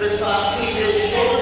ਵਿਸਾਖੀ ਦੇ ਸ਼ੁਭ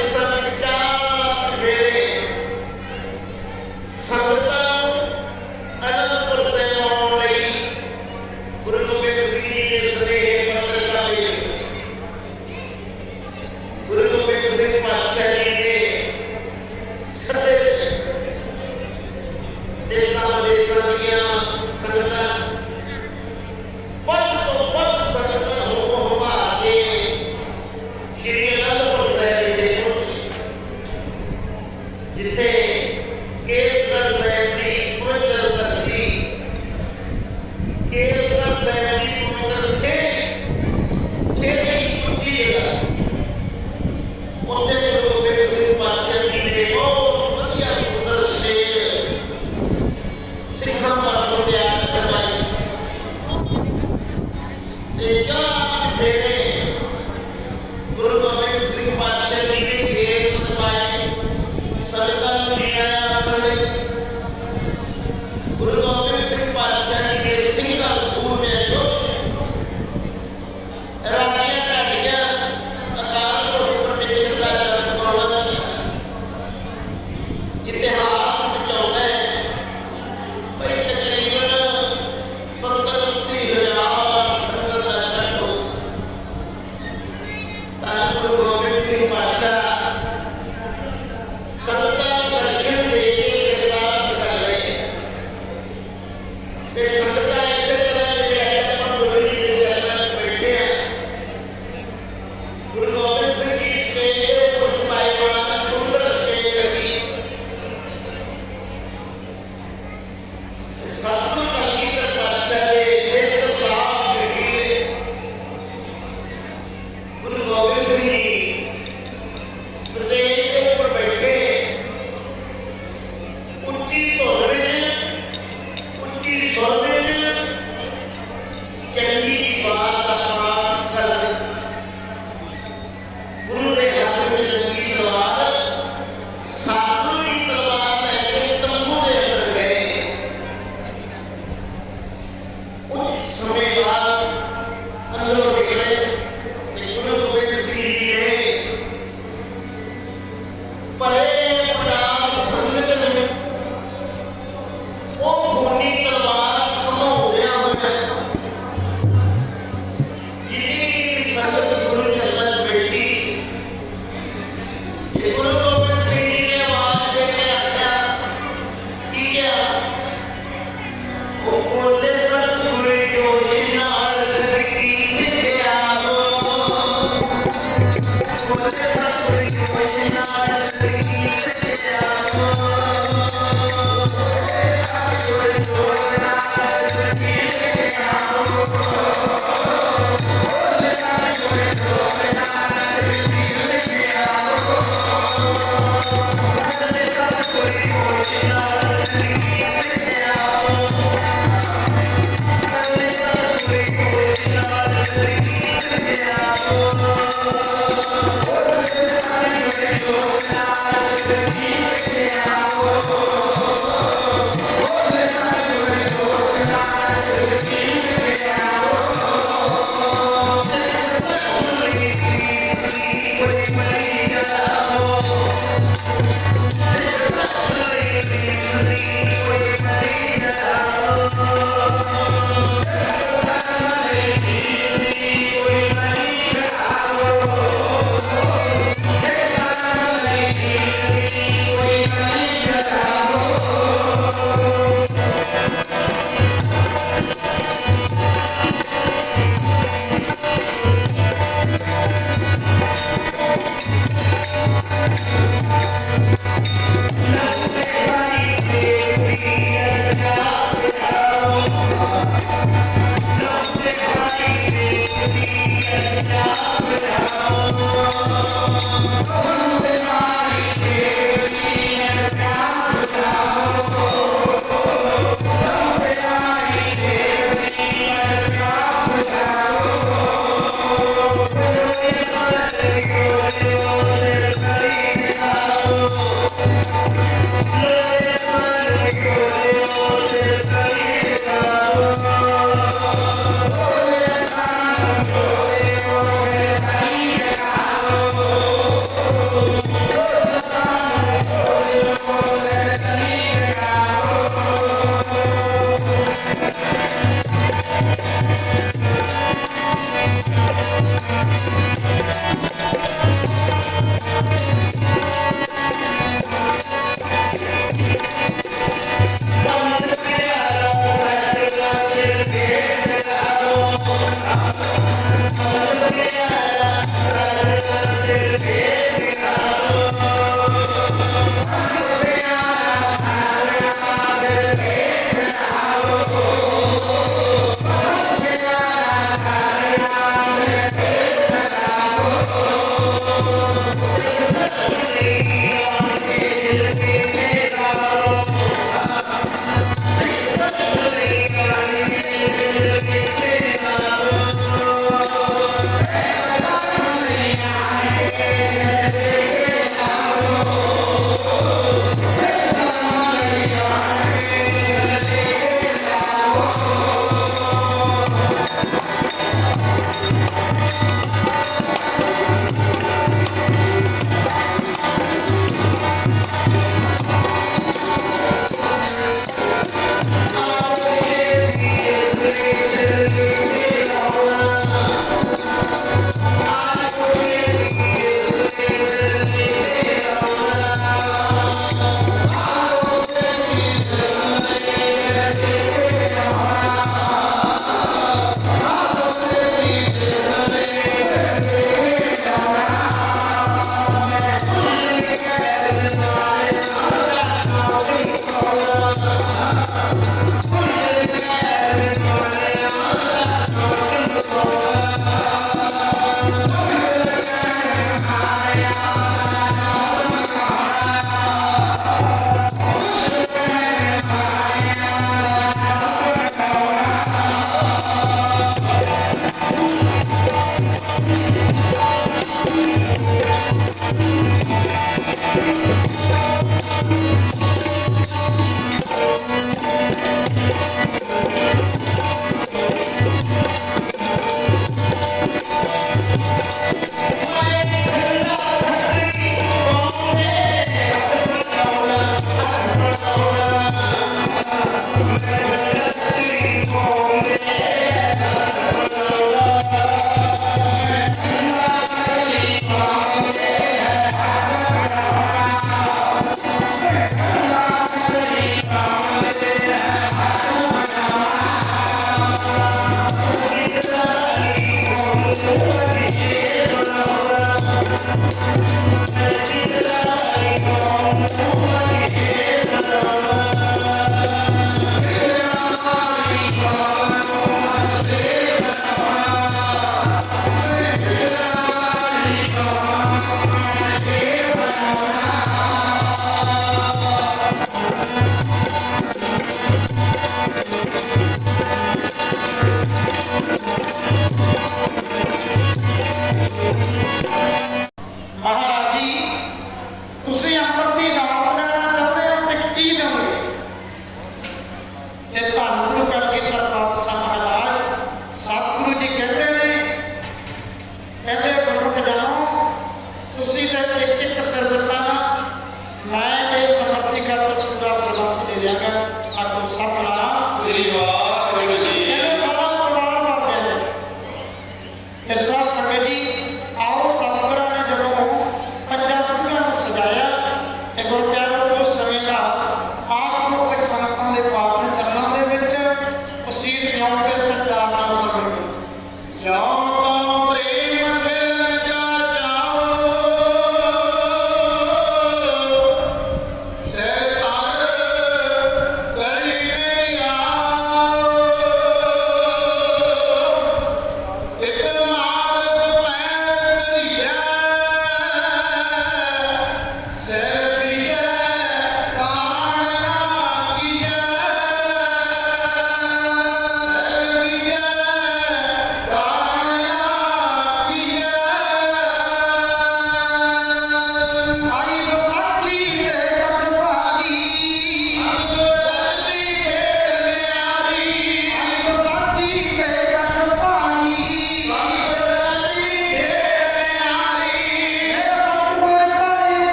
Christ.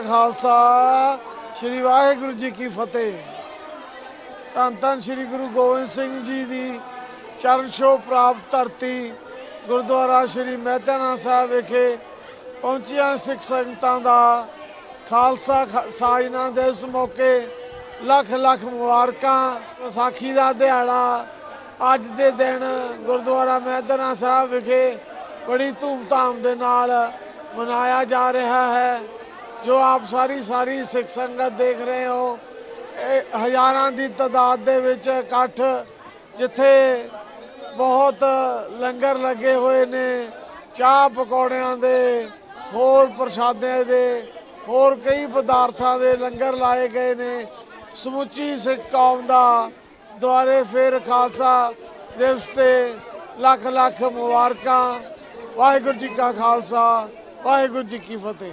ਕਾ ਖਾਲਸਾ। ਸ੍ਰੀ ਵਾਹਿਗੁਰੂ ਜੀ ਕੀ ਫਤਿਹ। ਧੰਨ ਧੰਨ ਸ੍ਰੀ ਗੁਰੂ ਗੋਬਿੰਦ ਸਿੰਘ ਜੀ ਦੀ ਚਰਨ ਛੋਹ ਪ੍ਰਾਪਤ ਧਰਤੀ, ਗੁਰਦੁਆਰਾ ਸ੍ਰੀ ਮਹਿਤਾਨਾ ਸਾਹਿਬ ਵਿਖੇ ਪਹੁੰਚੀਆਂ ਸਿੱਖ ਸੰਗਤਾਂ ਦਾ ਖਾਲਸਾ ਖ- ਸਾਜਨਾ ਦਿਵਸ ਮੌਕੇ ਲੱਖ ਲੱਖ ਮੁਬਾਰਕਾਂ, ਵਿਸਾਖੀ ਦਾ ਦਿਹਾੜਾ। ਅੱਜ ਦੇ ਦਿਨ ਗੁਰਦੁਆਰਾ ਮਹਿਤਾਨਾ ਸਾਹਿਬ ਵਿਖੇ ਬੜੀ ਧੂਮਧਾਮ ਦੇ ਨਾਲ ਮਨਾਇਆ ਜਾ ਰਿਹਾ ਹੈ। ਜੋ ਆਪ ਸਾਰੀ ਸਾਰੀ ਸਿੱਖ ਸੰਗਤ ਦੇਖ ਰਹੇ ਹੋ, ਇਹ ਹਜ਼ਾਰਾਂ ਦੀ ਤਾਦਾਦ ਦੇ ਵਿੱਚ ਇਕੱਠ ਜਿੱਥੇ ਬਹੁਤ ਲੰਗਰ ਲੱਗੇ ਹੋਏ ਨੇ, ਚਾਹ ਪਕੌੜਿਆਂ ਦੇ, ਹੋਰ ਪ੍ਰਸ਼ਾਦਿਆਂ ਦੇ, ਹੋਰ ਕਈ ਪਦਾਰਥਾਂ ਦੇ ਲੰਗਰ ਲਾਏ ਗਏ ਨੇ। ਸਮੁੱਚੀ ਸਿੱਖ ਕੌਮ ਦਾ ਦੁਆਰੇ ਫਿਰ ਖਾਲਸਾ ਦਿਵਸ ਤੇ ਲੱਖ ਲੱਖ ਮੁਬਾਰਕਾਂ। ਵਾਹਿਗੁਰੂ ਜੀ ਕਾ ਖਾਲਸਾ, ਵਾਹਿਗੁਰੂ ਜੀ ਕੀ ਫਤਿਹ।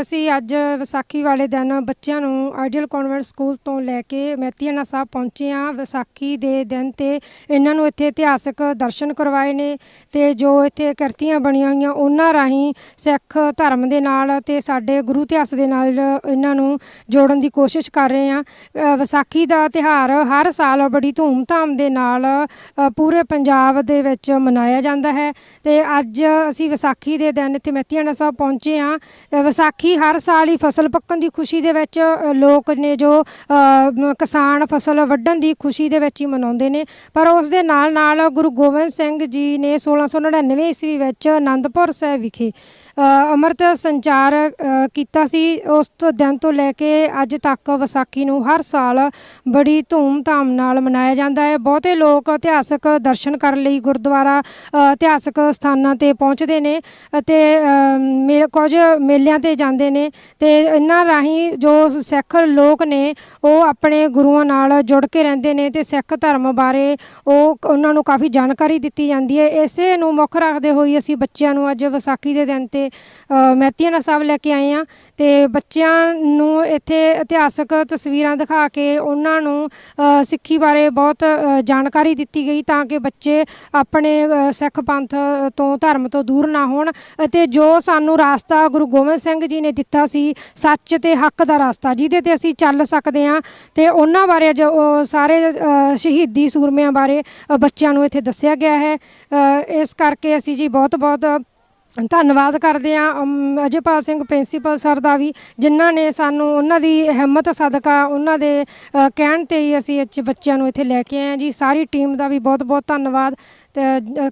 ਅਸੀਂ ਅੱਜ ਵਿਸਾਖੀ ਵਾਲੇ ਦਿਨ ਬੱਚਿਆਂ ਨੂੰ ਆਈਡੀਅਲ ਕਨਵੈਂਟ ਸਕੂਲ ਤੋਂ ਲੈ ਕੇ ਮੈਤੀਆਣਾ ਸਾਹਿਬ ਪਹੁੰਚੇ ਹਾਂ। ਵਿਸਾਖੀ ਦੇ ਦਿਨ ਤੇ ਇਹਨਾਂ ਨੂੰ ਇੱਥੇ ਇਤਿਹਾਸਕ ਦਰਸ਼ਨ ਕਰਵਾਏ ਨੇ ਤੇ ਜੋ ਇੱਥੇ ਕਿਰਤੀਆਂ ਬਣੀਆਂ ਹੋਈਆਂ ਉਹਨਾਂ ਰਾਹੀਂ ਸਿੱਖ ਧਰਮ ਦੇ ਨਾਲ ਤੇ ਸਾਡੇ ਗੁਰੂ ਇਤਿਹਾਸ ਦੇ ਨਾਲ ਇਹਨਾਂ ਨੂੰ ਜੋੜਨ ਦੀ ਕੋਸ਼ਿਸ਼ ਕਰ ਰਹੇ ਹਾਂ। ਵਿਸਾਖੀ ਦਾ ਤਿਹਾਰ ਹਰ ਸਾਲ ਬੜੀ ਧੂਮ-ਧਾਮ ਦੇ ਨਾਲ ਪੂਰੇ ਪੰਜਾਬ ਦੇ ਵਿੱਚ ਮਨਾਇਆ ਜਾਂਦਾ ਹੈ ਤੇ ਅੱਜ ਅਸੀਂ ਵਿਸਾਖੀ ਦੇ ਦਿਨ ਇੱਥੇ ਮੈਤੀਆਣਾ ਸਾਹਿਬ ਪਹੁੰਚੇ ਹਾਂ। ਵਿਸਾਖੀ ਹਰ ਸਾਲ ਹੀ ਫਸਲ ਪੱਕਣ ਦੀ ਖੁਸ਼ੀ ਦੇ ਵਿੱਚ ਲੋਕ ਨੇ ਜੋ ਕਿਸਾਨ ਫਸਲ ਵੱਢਣ ਦੀ ਖੁਸ਼ੀ ਦੇ ਵਿੱਚ ਹੀ ਮਨਾਉਂਦੇ ਨੇ। ਪਰ ਉਸ ਦੇ ਨਾਲ ਨਾਲ ਗੁਰੂ ਗੋਬਿੰਦ ਸਿੰਘ ਜੀ ਨੇ 1699 ਈਸਵੀ ਵਿੱਚ ਆਨੰਦਪੁਰ ਸਾਹਿਬ ਵਿਖੇ ਅੰਮ੍ਰਿਤ ਸੰਚਾਰ ਕੀਤਾ ਸੀ। ਉਸ ਤੋਂ ਦਿਨ ਤੋਂ ਲੈ ਕੇ ਅੱਜ ਤੱਕ ਵਿਸਾਖੀ ਨੂੰ ਹਰ ਸਾਲ ਬੜੀ ਧੂਮ-ਧਾਮ ਨਾਲ ਮਨਾਇਆ ਜਾਂਦਾ ਹੈ। ਬਹੁਤੇ ਲੋਕ ਇਤਿਹਾਸਕ ਦਰਸ਼ਨ ਕਰਨ ਲਈ ਗੁਰਦੁਆਰਾ ਇਤਿਹਾਸਕ ਸਥਾਨਾਂ ਤੇ ਪਹੁੰਚਦੇ ਨੇ ਅਤੇ ਅ, ਮੇ ਕੁਝ ਮੇਲਿਆਂ ਤੇ ਜਾਂਦੇ ਨੇ ਤੇ ਇਹਨਾਂ ਰਾਹੀਂ ਜੋ ਸਿੱਖ ਲੋਕ ਨੇ ਉਹ ਆਪਣੇ ਗੁਰੂਆਂ ਨਾਲ ਜੁੜ ਕੇ ਰਹਿੰਦੇ ਨੇ ਤੇ ਸਿੱਖ ਧਰਮ ਬਾਰੇ ਉਹ ਉਹਨਾਂ ਨੂੰ ਕਾਫੀ ਜਾਣਕਾਰੀ ਦਿੱਤੀ ਜਾਂਦੀ ਹੈ। ਇਸੇ ਨੂੰ ਮੁੱਖ ਰੱਖਦੇ ਹੋਏ ਅਸੀਂ ਬੱਚਿਆਂ ਨੂੰ ਅੱਜ ਵਿਸਾਖੀ ਦੇ ਦਿਨ ਤੇ ਅ, ਮੈਤੀਆਣਾ ਸਾਹਿਬ ਲੈ ਕੇ ਆਏ ਆ ਤੇ ਬੱਚਿਆਂ ਨੂੰ ਇੱਥੇ ਇਤਿਹਾਸਕ ਤਸਵੀਰਾਂ ਦਿਖਾ ਕੇ ਉਹਨਾਂ ਨੂੰ ਸਿੱਖੀ ਬਾਰੇ ਬਹੁਤ ਜਾਣਕਾਰੀ ਦਿੱਤੀ ਗਈ ਤਾਂ ਕਿ ਬੱਚੇ ਆਪਣੇ ਸਿੱਖ ਪੰਥ ਤੋਂ ਧਰਮ ਤੋਂ ਦੂਰ ਨਾ ਹੋਣ ਅਤੇ ਜੋ ਸਾਨੂੰ ਰਾਸਤਾ ਗੁਰੂ ਗੋਬਿੰਦ ਸਿੰਘ ਜੀ ਨੇ ਦਿੱਤਾ ਸੀ ਸੱਚ ਤੇ ਹੱਕ ਦਾ ਰਾਸਤਾ ਜਿਹਦੇ ਤੇ ਅਸੀਂ ਚੱਲ ਸਕਦੇ ਹਾਂ ਤੇ ਉਹਨਾਂ ਬਾਰੇ ਜੋ ਸਾਰੇ ਸ਼ਹੀਦੀ ਸੂਰਮਿਆਂ ਬਾਰੇ ਬੱਚਿਆਂ ਨੂੰ ਇੱਥੇ ਦੱਸਿਆ ਗਿਆ ਹੈ। ਇਸ ਕਰਕੇ ਅਸੀਂ ਜੀ ਬਹੁਤ ਬਹੁਤ ਧੰਨਵਾਦ ਕਰਦੇ ਹਾਂ। ਅਜੇਪਾਲ ਸਿੰਘ ਪ੍ਰਿੰਸੀਪਲ ਸਰ ਦਾ ਵੀ, ਜਿਨ੍ਹਾਂ ਨੇ ਸਾਨੂੰ ਉਹਨਾਂ ਦੀ ਹਿੰਮਤ ਸਦਕਾ ਉਹਨਾਂ ਦੇ ਕਹਿਣ ਤੇ ਹੀ ਅਸੀਂ ਇੱਥੇ ਬੱਚਿਆਂ ਨੂੰ ਇੱਥੇ ਲੈ ਕੇ ਆਏ ਹਾਂ। ਜੀ, ਸਾਰੀ ਟੀਮ ਦਾ ਵੀ ਬਹੁਤ ਬਹੁਤ ਧੰਨਵਾਦ।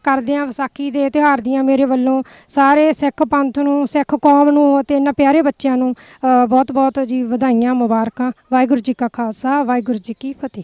ਕਰਦੇ ਹਾਂ ਵਿਸਾਖੀ ਦੇ ਤਿਉਹਾਰ ਦੀਆਂ ਮੇਰੇ ਵੱਲੋਂ। ਸਾਰੇ ਸਿੱਖ ਪੰਥ ਨੂੰ, ਸਿੱਖ ਕੌਮ ਨੂੰ ਅਤੇ ਇਹਨਾਂ ਪਿਆਰੇ ਬੱਚਿਆਂ ਨੂੰ ਬਹੁਤ ਬਹੁਤ ਜੀ ਵਧਾਈਆਂ, ਮੁਬਾਰਕਾਂ। ਵਾਹਿਗੁਰੂ ਜੀ ਕਾ ਖਾਲਸਾ, ਵਾਹਿਗੁਰੂ ਜੀ ਕੀ ਫਤਿਹ।